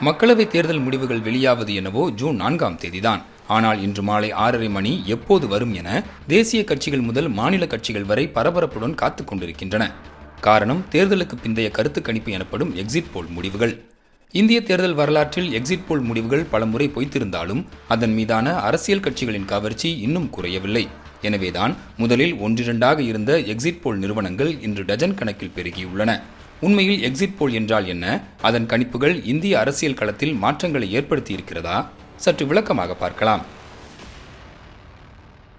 மக்களவை தேர்தல் முடிவுகள் வெளியாவது என்னவோ ஜூன் நான்காம் தேதிதான். ஆனால் இன்று மாலை ஆறரை மணி எப்போது வரும் என தேசிய கட்சிகள் முதல் மாநில கட்சிகள் வரை பரபரப்புடன் காத்துக் கொண்டிருக்கின்றன. காரணம் தேர்தலுக்கு பிந்தைய கருத்து கணிப்பு எனப்படும் எக்ஸிட் போல் முடிவுகள். இந்திய தேர்தல் வரலாற்றில் எக்ஸிட் போல் முடிவுகள் பலமுறை பொய்த்திருந்தாலும் அதன் மீதான அரசியல் கட்சிகளின் கவர்ச்சி இன்னும் குறையவில்லை. எனவேதான் முதலில் ஒன்றிரண்டாக இருந்த எக்ஸிட் போல் நிறுவனங்கள் இன்று டஜன் கணக்கில் பெருகியுள்ளன. உண்மையில் எக்ஸிட் போல் என்றால் என்ன? அதன் கணிப்புகள் இந்திய அரசியல் களத்தில் மாற்றங்களை ஏற்படுத்தி இருக்கிறதா சற்று விளக்கமாக பார்க்கலாம்.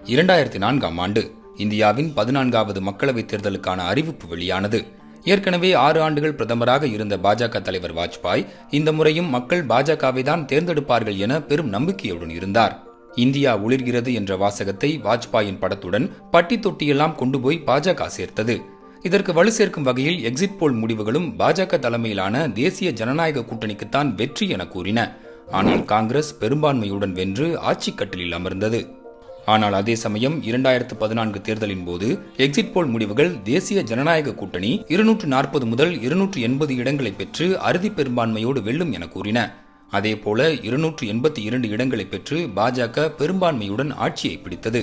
இரண்டாயிரத்தி நான்காம் ஆண்டு இந்தியாவின் பதினான்காவது மக்களவைத் தேர்தலுக்கான அறிவிப்பு வெளியானது. ஏற்கனவே ஆறு ஆண்டுகள் பிரதமராக இருந்த பாஜக தலைவர் வாஜ்பாய் இந்த முறையும் மக்கள் பாஜகவை தான் தேர்ந்தெடுப்பார்கள் என பெரும் நம்பிக்கையுடன் இருந்தார். இந்தியா ஒளிர்கிறது என்ற வாசகத்தை வாஜ்பாயின் படத்துடன் பட்டி தொட்டியெல்லாம் கொண்டு போய் பாஜக சேர்த்தது. இதற்கு வலு சேர்க்கும் வகையில் எக்ஸிட் போல் முடிவுகளும் பாஜக தலைமையிலான தேசிய ஜனநாயக கூட்டணிக்குத்தான் வெற்றி என கூறின. ஆனால் காங்கிரஸ் பெரும்பான்மையுடன் வென்று ஆட்சி கட்டிலில் அமர்ந்தது. ஆனால் அதே சமயம் இரண்டாயிரத்து பதினான்கு தேர்தலின் போது எக்ஸிட் போல் முடிவுகள் தேசிய ஜனநாயக கூட்டணி இருநூற்று நாற்பது முதல் இருநூற்று எண்பது இடங்களை பெற்று அறுதி பெரும்பான்மையோடு வெல்லும் என கூறின. அதேபோல இருநூற்று எண்பத்தி இரண்டு இடங்களை பெற்று பாஜக பெரும்பான்மையுடன் ஆட்சியை பிடித்தது.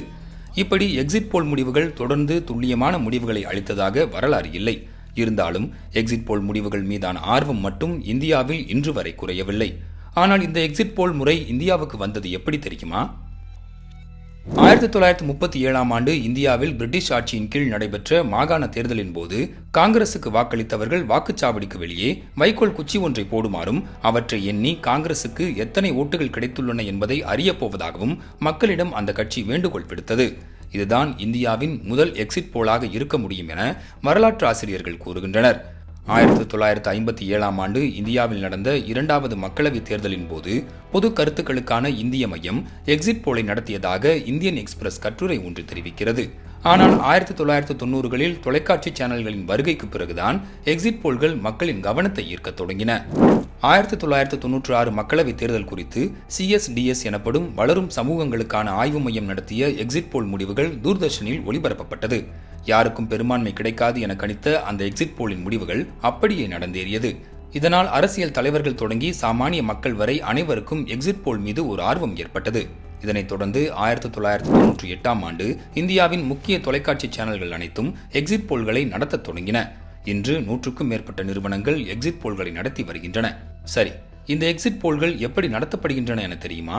இப்படி எக்ஸிட் போல் முடிவுகள் தொடர்ந்து துல்லியமான முடிவுகளை அளித்ததாக வரலாறு இல்லை. இருந்தாலும் எக்ஸிட் போல் முடிவுகள் மீதான ஆர்வம் மட்டும் இந்தியாவில் இன்று வரை குறையவில்லை. ஆனால் இந்த எக்ஸிட் போல் முறை இந்தியாவுக்கு வந்தது எப்படி தெரியுமா? ஆயிரத்தி தொள்ளாயிரத்தி முப்பத்தி ஏழாம் ஆண்டு இந்தியாவில் பிரிட்டிஷ் ஆட்சியின் கீழ் நடைபெற்ற மாகாண தேர்தலின் போது காங்கிரசுக்கு வாக்களித்தவர்கள் வாக்குச்சாவடிக்கு வெளியே வைக்கோல் குச்சி ஒன்றை போடுமாறும் அவற்றை எண்ணி காங்கிரசுக்கு எத்தனை ஓட்டுகள் கிடைத்துள்ளன என்பதை அறியப்போவதாகவும் மக்களிடம் அந்த கட்சி வேண்டுகோள் விடுத்தது. இதுதான் இந்தியாவின் முதல் எக்ஸிட் போலாக இருக்க முடியும் என வரலாற்று ஆசிரியர்கள் கூறுகின்றனர். ஆயிரத்தி தொள்ளாயிரத்து ஐம்பத்தி ஏழாம் ஆண்டு இந்தியாவில் நடந்த இரண்டாவது மக்களவைத் தேர்தலின் போது பொது கருத்துக்களுக்கான இந்திய மையம் எக்ஸிட் போலை நடத்தியதாக இந்தியன் எக்ஸ்பிரஸ் கட்டுரை ஒன்று தெரிவிக்கிறது. ஆனால் ஆயிரத்தி தொள்ளாயிரத்து தொண்ணூறுகளில் தொலைக்காட்சி சேனல்களின் வருகைக்கு பிறகுதான் எக்ஸிட் போல்கள் மக்களின் கவனத்தை ஈர்க்க தொடங்கின. ஆயிரத்தி தொள்ளாயிரத்து தொன்னூற்றி ஆறு மக்களவைத் தேர்தல் குறித்து சிஎஸ்டிஎஸ் எனப்படும் வளரும் சமூகங்களுக்கான ஆய்வு மையம் நடத்திய எக்ஸிட் போல் முடிவுகள் தூர்தர்ஷனில் ஒளிபரப்பப்பட்டது. யாருக்கும் பெரும்பான்மை கிடைக்காது என கணித்த அந்த எக்ஸிட் போலின் முடிவுகள் அப்படியே நடந்தேறியது. இதனால் அரசியல் தலைவர்கள் தொடங்கி சாமானிய மக்கள் வரை அனைவருக்கும் எக்ஸிட் போல் மீது ஒரு ஆர்வம் ஏற்பட்டது. இதனைத் தொடர்ந்து ஆயிரத்தி தொள்ளாயிரத்தி தொன்னூற்றி எட்டாம் ஆண்டு இந்தியாவின் முக்கிய தொலைக்காட்சி சேனல்கள் அனைத்தும் எக்ஸிட் போல்களை நடத்தத் தொடங்கின. இன்று நூற்றுக்கும் மேற்பட்ட நிறுவனங்கள் எக்ஸிட் போல்களை நடத்தி வருகின்றன. சரி இந்த எக்ஸிட் போல்கள் எப்படி நடத்தப்படுகின்றன என தெரியுமா?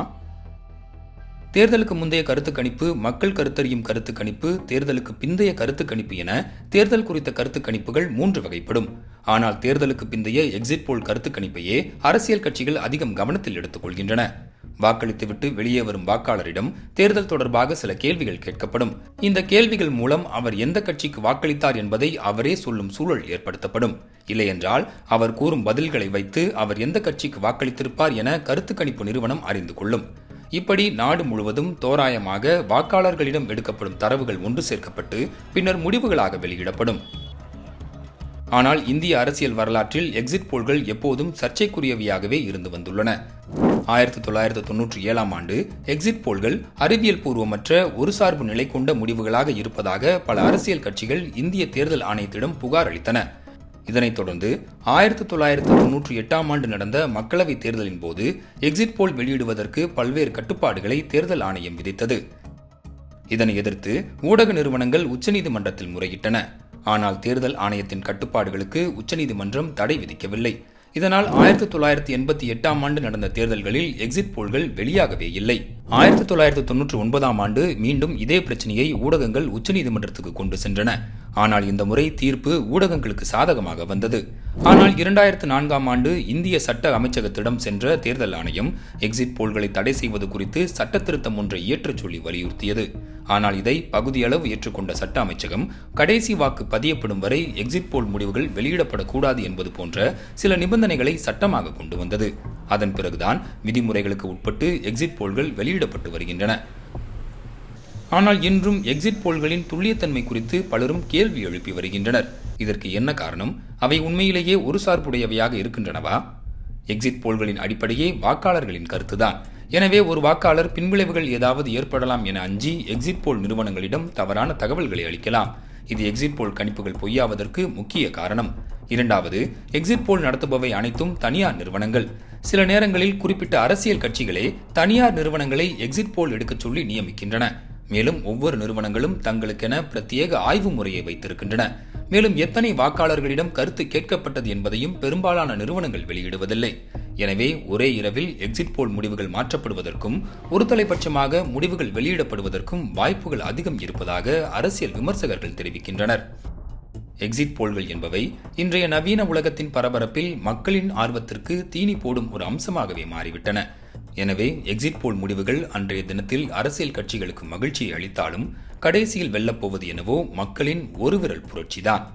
தேர்தலுக்கு முந்தைய கருத்து கணிப்பு மக்கள் கருத்தறியும் கருத்து கணிப்பு தேர்தலுக்கு பிந்தைய கருத்து கணிப்பு என தேர்தல் குறித்த கருத்து கணிப்புகள் மூன்று வகைப்படும். ஆனால் தேர்தலுக்கு பிந்தைய எக்ஸிட் போல் கருத்து கணிப்பையே அரசியல் கட்சிகள் அதிகம் கவனத்தில் எடுத்துக் கொள்கின்றன. வாக்களித்துவிட்டு வெளியே வரும் வாக்காளரிடம் தேர்தல் தொடர்பாக சில கேள்விகள் கேட்கப்படும். இந்த கேள்விகள் மூலம் அவர் எந்த கட்சிக்கு வாக்களித்தார் என்பதை அவரே சொல்லும் சூழல் ஏற்படுத்தப்படும். இல்லையென்றால் அவர் கூறும் பதில்களை வைத்து அவர் எந்த கட்சிக்கு வாக்களித்திருப்பார் என கருத்து கணிப்பு நிறுவனம் அறிந்து கொள்ளும். இப்படி நாடு முழுவதும் தோராயமாக வாக்காளர்களிடம் எடுக்கப்படும் தரவுகள் ஒன்று சேர்க்கப்பட்டு பின்னர் முடிவுகளாக வெளியிடப்படும். ஆனால் இந்திய அரசியல் வரலாற்றில் எக்ஸிட் போல்கள் எப்போதும் சர்ச்சைக்குரியவையாகவே இருந்து வந்துள்ளன. ஆயிரத்தி தொள்ளாயிரத்து தொன்னூற்றி ஏழாம் ஆண்டு எக்ஸிட் போல்கள் அறிவியல் பூர்வமற்ற ஒரு சார்பு நிலை கொண்ட முடிவுகளாக இருப்பதாக பல அரசியல் கட்சிகள் இந்திய தேர்தல் ஆணையத்திடம் புகார் அளித்தன. இதனைத் தொடர்ந்து ஆயிரத்தி தொள்ளாயிரத்து தொன்னூற்றி எட்டாம் ஆண்டு நடந்த மக்களவைத் தேர்தலின் போது எக்ஸிட் போல் வெளியிடுவதற்கு பல்வேறு கட்டுப்பாடுகளை தேர்தல் ஆணையம் விதித்தது. இதனை எதிர்த்து ஊடக நிறுவனங்கள் உச்சநீதிமன்றத்தில் முறையிட்டன. ஆனால் தேர்தல் ஆணையத்தின் கட்டுப்பாடுகளுக்கு உச்சநீதிமன்றம் தடை விதிக்கவில்லை. இதனால் ஆயிரத்தி தொள்ளாயிரத்தி எண்பத்தி எட்டாம் ஆண்டு நடந்த தேர்தல்களில் எக்ஸிட் போல்கள் வெளியாகவே இல்லை. ஆயிரத்தி தொள்ளாயிரத்தி தொன்னூற்றி ஒன்பதாம் ஆண்டு மீண்டும் இதே பிரச்சனையை ஊடகங்கள் உச்சநீதிமன்றத்துக்கு கொண்டு சென்றன. ஆனால் இந்த முறை தீர்ப்பு ஊடகங்களுக்கு சாதகமாக வந்தது. ஆனால் இரண்டாயிரத்து நான்காம் ஆண்டு இந்திய சட்ட அமைச்சகத்திடம் சென்ற தேர்தல் ஆணையம் எக்ஸிட் போல்களை தடை செய்வது குறித்து சட்ட திருத்தம் ஒன்றை இயற்றச் சொல்லி வலியுறுத்தியது. ஆனால் இதை பகுதியளவு ஏற்றுக்கொண்ட சட்ட அமைச்சகம் கடைசி வாக்கு பதியப்படும் வரை எக்ஸிட் போல் முடிவுகள் வெளியிடப்படக்கூடாது என்பது போன்ற சில நிபந்தனைகளை சட்டமாக கொண்டு வந்தது. அதன் பிறகுதான் விதிமுறைகளுக்கு உட்பட்டு எக்ஸிட் போல்கள் வெளியிடப்பட்டு வருகின்றன. ஆனால் இன்றும் எக்ஸிட் போல்களின் துல்லியத்தன்மை குறித்து பலரும் கேள்வி எழுப்பி வருகின்றனர். இதற்கு என்ன காரணம்? அவை உண்மையிலேயே ஒரு சார்புடையவையாக இருக்கின்றனவா? எக்ஸிட் போல்களின் அடிப்படையே வாக்காளர்களின் கருத்துதான். எனவே ஒரு வாக்காளர் பின்விளைவுகள் ஏதாவது ஏற்படலாம் என அஞ்சி எக்ஸிட் போல் நிறுவனங்களிடம் தவறான தகவல்களை அளிக்கலாம். இது எக்ஸிட் போல் கணிப்புகள் பொய்யாவதற்கு முக்கிய காரணம். இரண்டாவது எக்ஸிட் போல் நடத்துபவை அனைத்தும் தனியார் நிறுவனங்கள். சில நேரங்களில் குறிப்பிட்ட அரசியல் கட்சிகளே தனியார் நிறுவனங்களை எக்ஸிட் போல் எடுக்கச் சொல்லி நியமிக்கின்றன. மேலும் ஒவ்வொரு நிறுவனங்களும் தங்களுக்கென பிரத்யேக ஆய்வு முறையை வைத்திருக்கின்றன. மேலும் எத்தனை வாக்காளர்களிடம் கருத்து கேட்கப்பட்டது என்பதையும் பெரும்பாலான நிறுவனங்கள் வெளியிடுவதில்லை. எனவே ஒரே இரவில் எக்ஸிட் போல் முடிவுகள் மாற்றப்படுவதற்கும் ஒருதலைபட்சமாக முடிவுகள் வெளியிடப்படுவதற்கும் வாய்ப்புகள் அதிகம் இருப்பதாக அரசியல் விமர்சகர்கள் தெரிவிக்கின்றனர். எக்ஸிட் போல்கள் என்பவை இன்றைய நவீன உலகத்தின் பரபரப்பில் மக்களின் ஆர்வத்திற்கு தீனி போடும் ஒரு அம்சமாகவே மாறிவிட்டன. எனவே எக்ஸிட் போல் முடிவுகள் அன்றைய தினத்தில் அரசியல் கட்சிகளுக்கு மகிழ்ச்சியை அளித்தாலும் கடைசியில் வெல்லப்போவது எனவோ மக்களின் ஒரு விரல் புரட்சிதான்.